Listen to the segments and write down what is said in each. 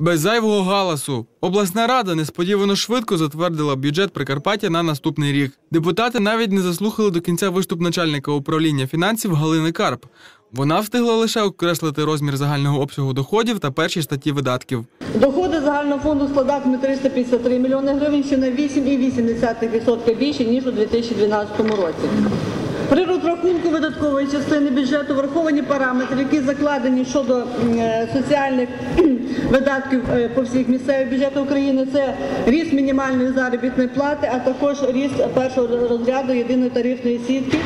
Без зайвого галасу обласна рада несподівано швидко затвердила бюджет Прикарпаття на наступний рік. Депутати навіть не заслухали до кінця виступ начальника управління фінансів Галини Карп. Вона встигла лише окреслити розмір загального обсягу доходів та перші статті видатків. Доходи загального фонду складатимуть 353 мільйони гривень, що на 8,8% більше, ніж у 2012 році. При розрахунку видаткової частини бюджету враховані параметри, які закладені щодо е, соціальних видатків е, по всіх місцевих бюджетах України. Це ріст мінімальної заробітної плати, а також ріст першого розряду єдиної тарифної сітки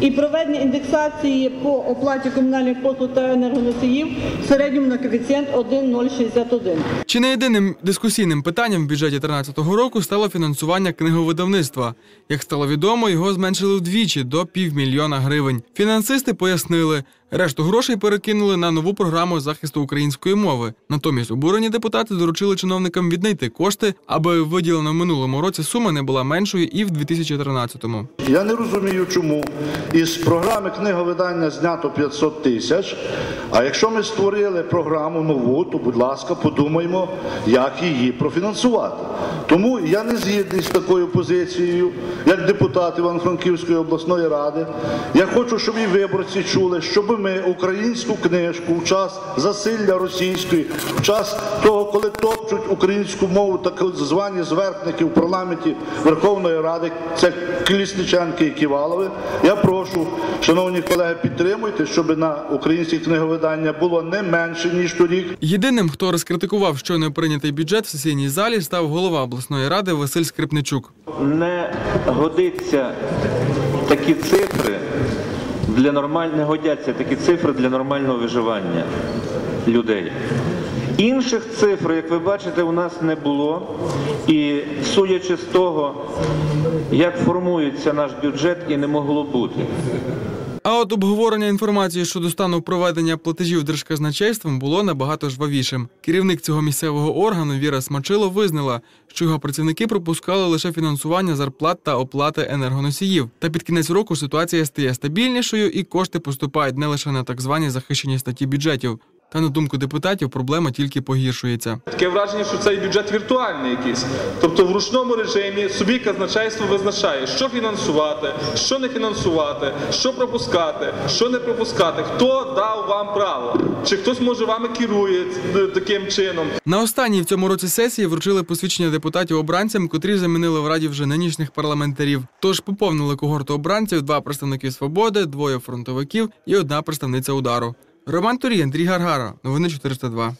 і проведення індексації по оплаті комунальних послуг та енергоносіїв в середньому на коефіцієнт 1,061. Чи не єдиним дискусійним питанням в бюджеті 2013 року стало фінансування книговидавництва. Як стало відомо, його зменшили вдвічі до півмільйона гривень. Фінансисти пояснили, решту грошей перекинули на нову програму захисту української мови. Натомість обурені депутати доручили чиновникам віднайти кошти, аби виділена в минулому році сума не була меншою і в 2013-му. Я не розумію, чому із програми книговидання знято 500 тисяч. А якщо ми створили програму нову, то будь ласка, подумаймо, як її профінансувати. Тому я не згідний з такою позицією, як депутат Івано-Франківської обласної ради. Я хочу, щоб і виборці чули, щоб ми українську книжку в час засилля російської, в час того, коли топчуть українську мову, так звані зверхники в парламенті Верховної Ради, це Колісниченки і Ківалови. Я прошу, шановні колеги, підтримуйте, щоб на українське книговидання було не менше ніж торік. Єдиним, хто розкритикував щойно прийнятий бюджет в сесійній залі, став голова обласної ради Василь Скрипничук. не годиться такі цифри для нормаль... не годяться такі цифри для нормального виживання людей. Інших цифр, як ви бачите, у нас не було. І судячи з того, як формується наш бюджет, і не могло бути. А от обговорення інформації щодо стану проведення платежів держказначейством було набагато жвавішим. Керівник цього місцевого органу Віра Смачило визнала, що його працівники пропускали лише фінансування зарплат та оплати енергоносіїв. Та під кінець року ситуація стає стабільнішою і кошти поступають не лише на так звані захищені статті бюджетів. Та на думку депутатів, проблема тільки погіршується. Таке враження, що цей бюджет віртуальний якийсь. Тобто в ручному режимі собі казначейство визначає, що фінансувати, що не фінансувати, що пропускати, що не пропускати, хто дав вам право, чи хтось може вами керує е, таким чином. На останній в цьому році сесії вручили посвідчення депутатів обранцям, котрі замінили в раді вже нинішніх парламентарів. Тож поповнили когорту обранців два представники свободи, двоє фронтовиків і одна представниця удару. Роман Турій, Андрій Гаргара. Новини 402.